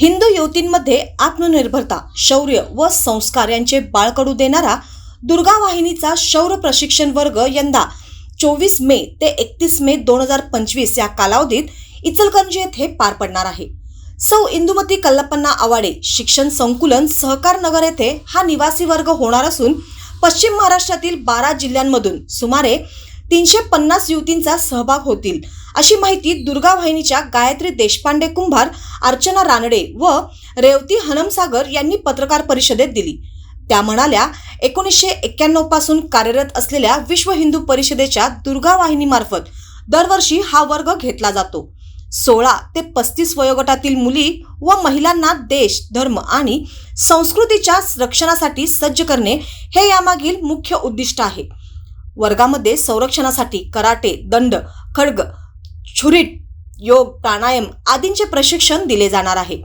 हिंदू युवतींमध्ये आत्मनिर्भरता शौर्य व संस्कार यांचे बाळकडू देणारा दुर्गा वाहिनीचा शौर्य प्रशिक्षण वर्ग यंदा चोवीस मे ते एकतीस मे दोन हजार पंचवीस या कालावधीत इचलकरंजी येथे पार पडणार आहे. सौ इंदुमती कल्लपन्ना आवाडे शिक्षण संकुलन सहकार नगर येथे हा निवासी वर्ग होणार असून पश्चिम महाराष्ट्रातील बारा जिल्ह्यांमधून सुमारे तीनशे पन्नास युवतींचा सहभाग होतील. अशी माहिती दुर्गा वाहिनीच्या गायत्री देशपांडे कुंभार अर्चना रानडे व रेवती हनमसागर यांनी पत्रकार परिषदेत दिली. त्या म्हणाल्या एकोणीसशे एक्क्याण्णवपासून कार्यरत असलेल्या विश्व हिंदू परिषदेच्या दुर्गा वाहिनीमार्फत दरवर्षी हा वर्ग घेतला जातो. सोळा ते पस्तीस वयोगटातील मुली व महिलांना देश धर्म आणि संस्कृतीच्या रक्षणासाठी सज्ज करणे हे यामागील मुख्य उद्दिष्ट आहे. वर्गामध्ये संरक्षणासाठी कराटे दंड खडग छुरीट योग प्राणायाम आदींचे प्रशिक्षण दिले जाणार आहे.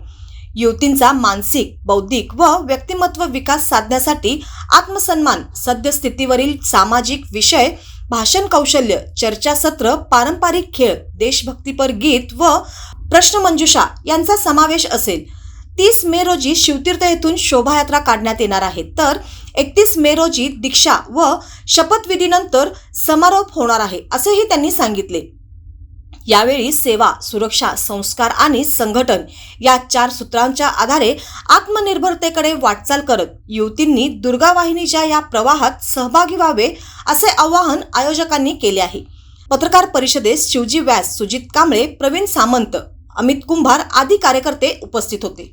युवतींचा मानसिक बौद्धिक व व्यक्तिमत्व विकास साधण्यासाठी आत्मसन्मान सद्यस्थितीवरील सामाजिक विषय भाषण कौशल्य चर्चासत्र पारंपरिक खेळ देशभक्तीपर गीत व प्रश्नमंजुषा यांचा समावेश असेल. तीस मे रोजी शिवतीर्थ येथून शोभायात्रा काढण्यात येणार आहे. तर एकतीस मे रोजी दीक्षा व शपथविधीनंतर समारोप होणार आहे असेही त्यांनी सांगितले. यावेळी सेवा सुरक्षा संस्कार आणि संघटन या चार सूत्रांच्या आधारे आत्मनिर्भरतेकडे वाटचाल करत युवतींनी दुर्गा वाहिनीच्या या प्रवाहात सहभागी व्हावे असे आवाहन आयोजकांनी केले आहे. पत्रकार परिषदेत शिवजी व्यास सुजित कांबळे प्रवीण सामंत अमित कुंभार आदी कार्यकर्ते उपस्थित होते.